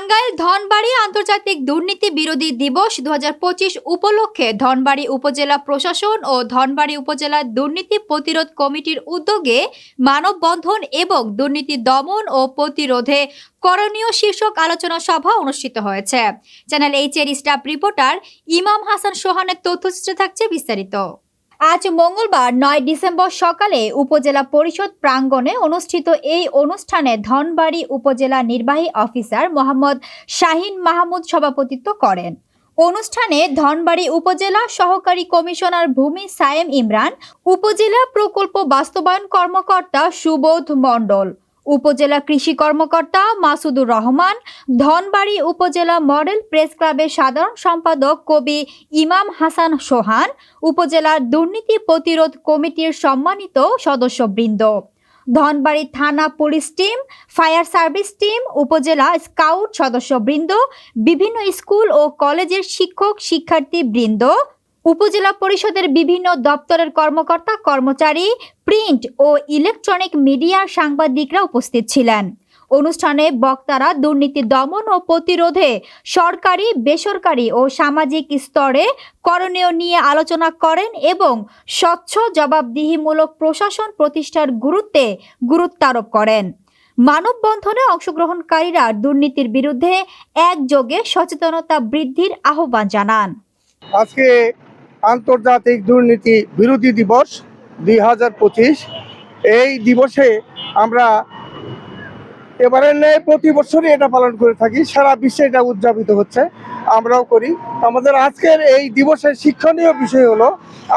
টাঙ্গাইল ধনবাড়ি আন্তর্জাতিক দুর্নীতি বিরোধী দিবস দুহাজার পঁচিশ উপলক্ষে ধনবাড়ি উপজেলা প্রশাসন ও ধনবাড়ি উপজেলা দুর্নীতি প্রতিরোধ কমিটির উদ্যোগে মানববন্ধন এবং দুর্নীতি দমন ও প্রতিরোধে করণীয় শীর্ষক আলোচনা সভা অনুষ্ঠিত হয়েছে। চ্যানেল এইচ এর স্টাফ রিপোর্টার ইমাম হাসান সোহানের তথ্যচিত্রে থাকছে বিস্তারিত। আজ মঙ্গলবার নয় ডিসেম্বর সকালে উপজেলা পরিষদ প্রাঙ্গণে অনুষ্ঠিত এই অনুষ্ঠানে ধনবাড়ি উপজেলা নির্বাহী অফিসার মোহাম্মদ শাহিন মাহমুদ সভাপতিত্ব করেন। অনুষ্ঠানে ধনবাড়ি উপজেলা সহকারী কমিশনার ভূমি সায়েম ইমরান, উপজেলা প্রকল্প বাস্তবায়ন কর্মকর্তা সুবোধ মণ্ডল উপজেলা কৃষি কর্মকর্তা মাসুদুর রহমান, ধনবাড়ি উপজেলা মডেল প্রেস ক্লাবের সাধারণ সম্পাদক কবি ইমাম হাসান সোহান উপজেলার দুর্নীতি প্রতিরোধ কমিটির সম্মানিত সদস্যবৃন্দ। ধনবাড়ি থানা police team, fire service team, উপজেলা স্কাউট সদস্যবৃন্দ, বিভিন্ন স্কুল ও কলেজের শিক্ষক শিক্ষার্থী বৃন্দ উপজেলা পরিষদের বিভিন্ন দপ্তরের কর্মকর্তা, কর্মচারী, প্রিন্ট ও ইলেকট্রনিক মিডিয়ার সাংবাদিকরা উপস্থিত ছিলেন। অনুষ্ঠানে বক্তারা দুর্নীতি দমন ও প্রতিরোধে সরকারি, বেসরকারি ও সামাজিক স্তরে করণীয় নিয়ে আলোচনা করেন এবং স্বচ্ছ, জবাবদিহিমূলক প্রশাসন প্রতিষ্ঠার গুরুত্বে গুরুত্বারোপ করেন। মানববন্ধনে অংশগ্রহণকারীরা দুর্নীতির বিরুদ্ধে একযোগে সচেতনতা বৃদ্ধির আহ্বান জানান। আজকে আন্তর্জাতিক দুর্নীতি বিরোধী দিবস দুই হাজার পঁচিশ। এই দিবসে আমরা এবারের ন্যায় প্রতি বছরই এটা পালন করে থাকি, সারা বিশ্বে এটা উদযাপিত হচ্ছে, আমরাও করি। আমাদের আজকের এই দিবসের শিক্ষণীয় বিষয় হলো,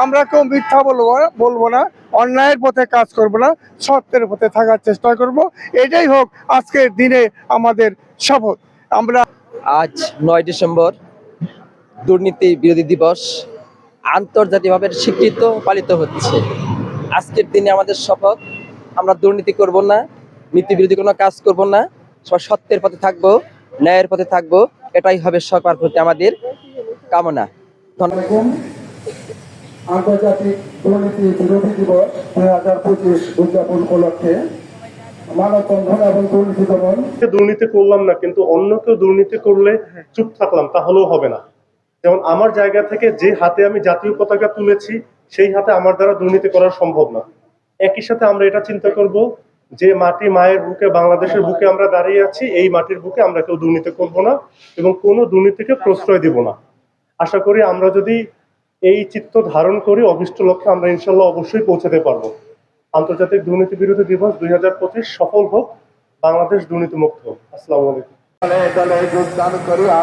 আমরা কেউ মিথ্যা বলব বলব না, অন্যায়ের পথে কাজ করব না, সত্যের পথে থাকার চেষ্টা করব। এটাই হোক আজকের দিনে আমাদের শপথ। আমরা আজ নয় ডিসেম্বর, দুর্নীতি বিরোধী দিবস। আন্তর্জাতিকভাবে স্বীকৃত পালিত হচ্ছে। আজকের দিনে আমাদের শপথ আমরা দুর্নীতি করব না নীতি বিরোধী কোনো কাজ করব না সবাই সত্যের পথে থাকব ন্যায়ের পথে থাকব এটাই হবে সরকার প্রতি আমাদের কামনা। আন্তর্জাতিক দুর্নীতি বিরোধী দিবস দুই হাজার পঁচিশ উদযাপন উপলক্ষে দুর্নীতি করলাম না কিন্তু অন্য কেউ দুর্নীতি করলে চুপ থাকলাম তাহলেও হবে না। যেমন আমার জায়গা থেকে যে হাতে আমি জাতীয় পতাকা তুলেছি, সেই হাতে আমার দ্বারা দুর্নীতি করা সম্ভব না। একই সাথে আমরা এটা চিন্তা করব যে মাটি মায়ের বুকে, বাংলাদেশের বুকে আমরা দাঁড়িয়ে আছি, এই মাটির বুকে আমরা কেউ দুর্নীতি করব না এবং কোনো দুর্নীতিকে প্রশ্রয় দিব না। আশা করি আমরা যদি এই চিত্ত ধারণ করি, অভিষ্ট লক্ষ্যে আমরা ইনশাল্লাহ অবশ্যই পৌঁছাতে পারব। আন্তর্জাতিক দুর্নীতি বিরোধী দিবস দুই হাজার পঁচিশ সফল হোক, বাংলাদেশ দুর্নীতিমুক্ত হোক। আসসালামু আলাইকুম। যোগদান করিয়া